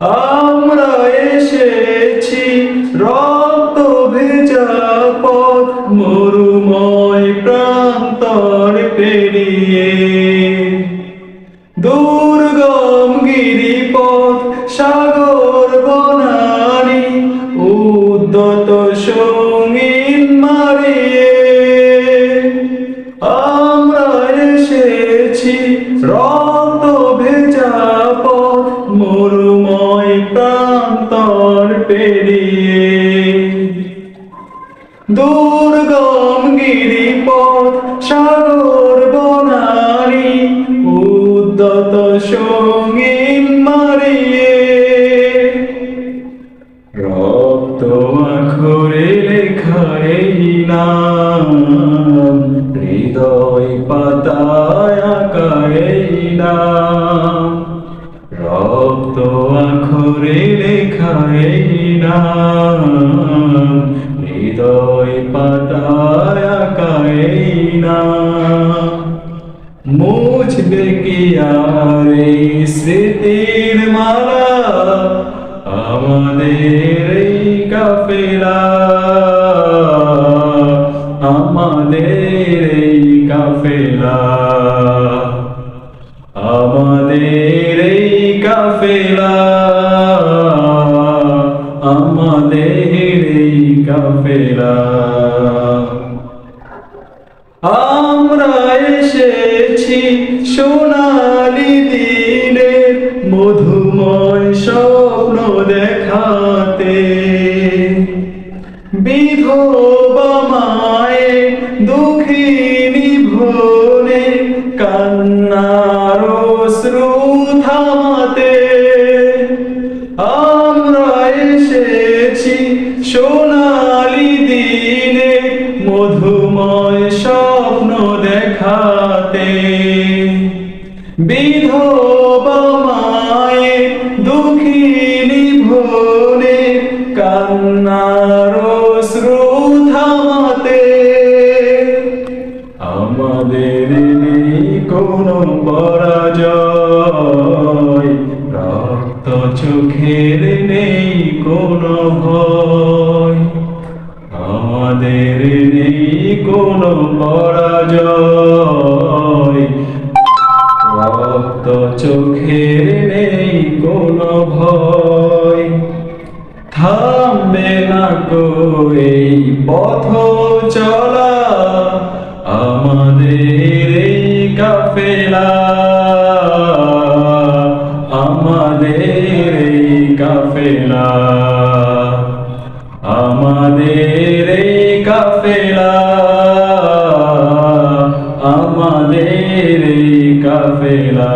আমরা এসেছি রক্ত ভেজা পথ, মরুময় প্রান্তর পেরিয়ে। দুর্গম গিরিপথ, সাগর বনানি, উদ্যত সঙ্গীন মারিয়ে। আমরা এসেছি রক্ত ভেজা মরুময় প্রান্তর পেরিয়ে। দুর্গম গিরিপথ সাগর বনারি উদ্যত সঙ্গীন মারিয়ে হৃদয় পাতায় আঁকা এই নাম মুছবে কি আর স্মৃতির মালা? আমাদের এই আমাদের এই আমাদের কাফেলা আমরা এসেছি সোনালি দিনের মধুময় স্বপ্ন দেখাতে। বিধবা মায়ে দুঃখিনী ভোলে কান্নার শ্রু থামাতে। আমরা এসেছি সোনালি স্বপ্ন দেখাতে। বিধবা মায়ে দুঃখিনী ভোলে কান্নার শ্রু থামাতে আমাদের নেই কোনো পরাজয়, রক্ত চোখের নেই কোনো ভয়। আমাদের পরাজয় রক্ত চোখের নেই কোনো ভয়। থামবে না কো এই পথ চলা। আমাদের এই কাফেলা। আমাদের এই কাফেলা। আমাদের এই কাফেলা। আমাদের কাফেলা।